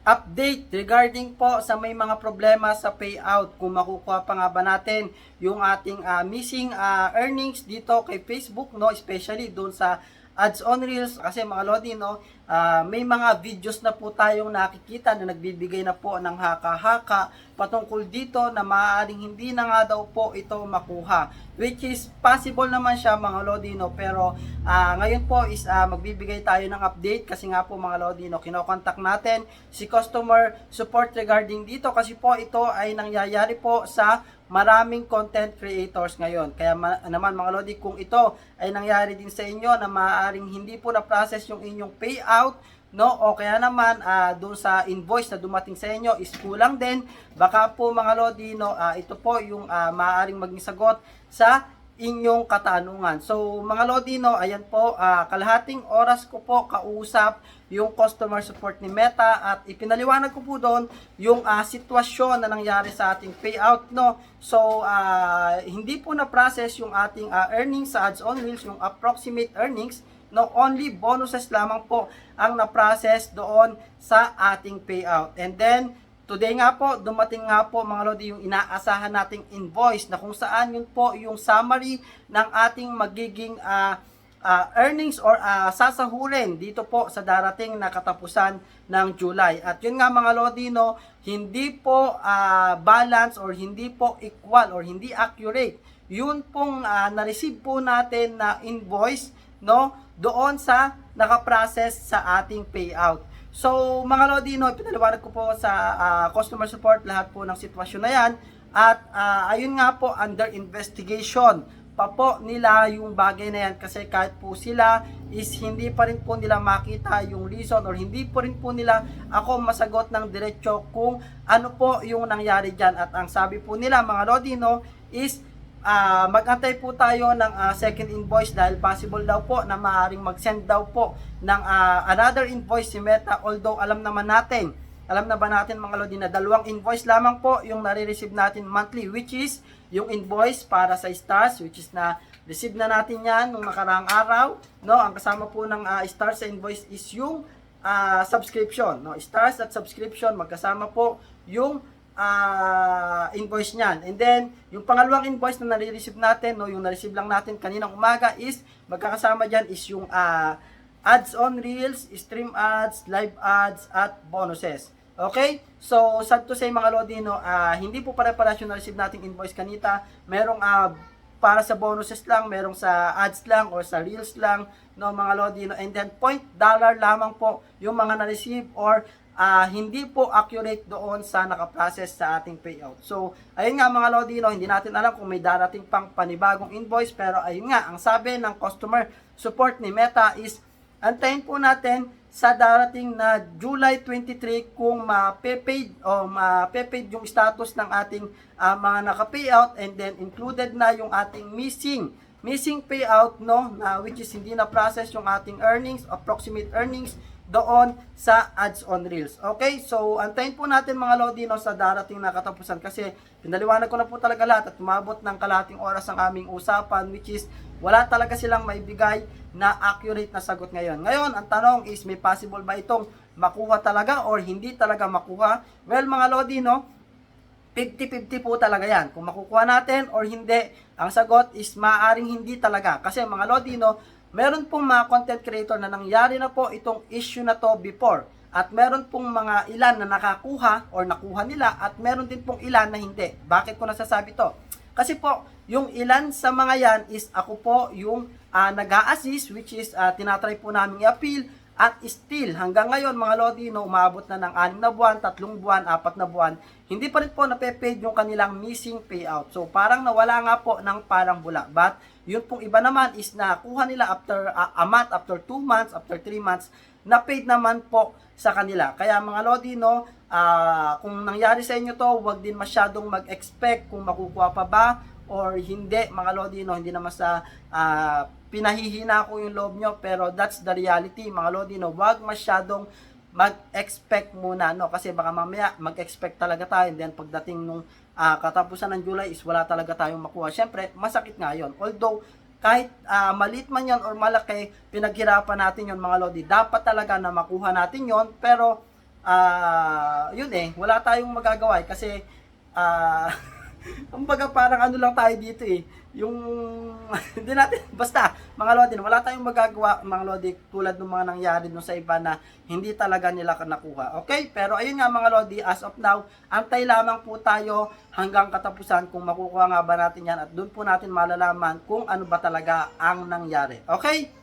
Update regarding po sa may mga problema sa payout. Kung makukuha pa nga ba natin yung ating ah, missing ah, earnings dito kay Facebook no? Especially doon sa ads on reels kasi mga lodi no ah, may mga videos na po tayong nakikita na nagbibigay na po ng haka-haka patungkol dito na maaaring hindi na nga daw po ito makuha which is possible naman siya mga lodi no. Pero ah, ngayon po is ah, magbibigay tayo ng update kasi nga po mga lodi no kinokontak natin si customer support regarding dito kasi po ito ay nangyayari po sa maraming content creators ngayon. Kaya ma- naman mga Lodi, kung ito ay nangyari din sa inyo na maaaring hindi po na-process yung inyong payout, no? O kaya naman ah, doon sa invoice na dumating sa inyo is kulang din, baka po mga Lodi, no, ah, ito po yung ah, maaaring maging sagot sa inyong katanungan. So, mga Lodino, ayan po, ah, kalahating oras ko po kausap yung customer support ni Meta at ipinaliwanag ko po doon yung ah, sitwasyon na nangyari sa ating payout, no? So, ah, hindi po na-process yung ating ah, earnings sa ads on reels, yung approximate earnings, no? Only bonuses lamang po ang na-process doon sa ating payout. And then, Today nga po, dumating nga po mga Lodi yung inaasahan nating invoice na kung saan yun po yung summary ng ating magiging ah, ah, earnings or ah, sasahurin dito po sa darating na katapusan ng July. At yun nga mga Lodi, no, hindi po ah, balance or hindi po equal or hindi accurate. Yun pong ah, na-receive po natin na invoice no doon sa nakaprocess sa ating payout. So, mga Lodino, pinaliwanag ko po sa ah, customer support lahat po ng sitwasyon na yan. At ah, ayun nga po, under investigation pa po nila yung bagay na yan kasi kahit po sila is hindi pa rin po nila makita yung reason or hindi po rin po nila ako masagot ng diretsyo kung ano po yung nangyari dyan. At ang sabi po nila mga Lodino is Ah, magantay po tayo ng ah, second invoice dahil possible daw po na maaaring mag-send daw po ng ah, another invoice si Meta. Although alam naman natin alam na ba natin mga lodi na dalawang invoice lamang po yung nare-receive natin monthly which is yung invoice para sa stars which is na receive na natin yan nung nakaraang araw no? Ang kasama po ng ah, stars sa invoice is yung ah, subscription no? Stars at subscription magkasama po yung ah, invoice niyan. And then, yung pangalawang invoice na nare-receive natin, no, yung na-receive lang natin kaninang umaga is, magkakasama dyan is yung ah, ads on reels, stream ads, live ads, at bonuses. Okay? So, sad to say mga Lodi, no, ah, hindi po pare-pares yung na-receive nating invoice kanita. Merong ah, para sa bonuses lang, merong sa ads lang or sa reels lang, no mga Lodi, no. And then, point dollar lamang po yung mga na-receive or ah, hindi po accurate doon sa nakaprocess sa ating payout. So, ayun nga mga Lodino, hindi natin alam kung may darating pang panibagong invoice, pero ayun nga, ang sabi ng customer support ni Meta is, antayin po natin sa darating na July 23 kung ma-paid o ma-paid yung status ng ating ah, mga naka-payout and then included na yung ating missing missing payout no na which is hindi na process yung ating earnings approximate earnings doon sa ads on reels. Okay? So, antayin po natin mga Lodi no, sa darating na katapusan kasi pinaliwanag ko na po talaga lahat at umabot ng kalating oras ang aming usapan which is wala talaga silang maibigay na accurate na sagot ngayon. Ngayon, ang tanong is may possible ba itong makuha talaga or hindi talaga makuha? Well, mga Lodi, no, 50-50 po talaga yan. Kung makukuha natin or hindi, ang sagot is maaring hindi talaga. Kasi mga Lodino, meron pong mga content creator na nangyari na po itong issue na to before. At meron pong mga ilan na nakakuha or nakuha nila at meron din pong ilan na hindi. Bakit ko nasasabi to? Kasi po, yung ilan sa mga yan is ako po yung uh, nag-a-assist which is uh, tinatry po namin i-appeal at still, hanggang ngayon mga Lodi, no, umabot na ng 6 na buwan, 3 buwan, 4 na buwan, hindi pa rin po nape-paid yung kanilang missing payout. So parang nawala nga po ng parang bula. But yun pong iba naman is nakuha nila after uh, a month, after 2 months, after 3 months, na paid naman po sa kanila. Kaya mga Lodi, ah, kung nangyari sa inyo to, huwag din masyadong mag-expect kung makukuha pa ba or hindi. Mga Lodi no hindi naman sa ah, pinahihina ko yung loob nyo pero that's the reality. Mga Lodi no wag masyadong mag-expect muna no kasi baka mamaya mag-expect talaga tayo. And then pagdating nung ah, katapusan ng July is wala talaga tayong makuha. Syempre masakit nga yon although kahit ah, maliit man yon or malaki pinaghirapan natin yon mga Lodi. Dapat talaga na makuha natin yon pero ah, yun eh, wala tayong magagawa eh, kasi, ah, kumbaga parang ano lang tayo dito eh, yung, hindi natin, basta, mga lodi, wala tayong magagawa, mga lodi, tulad ng mga nangyari nung sa iba na hindi talaga nila nakuha. Okay? Pero ayun nga mga lodi, as of now, antay lamang po tayo hanggang katapusan kung makukuha nga ba natin yan at doon po natin malalaman kung ano ba talaga ang nangyari. Okay?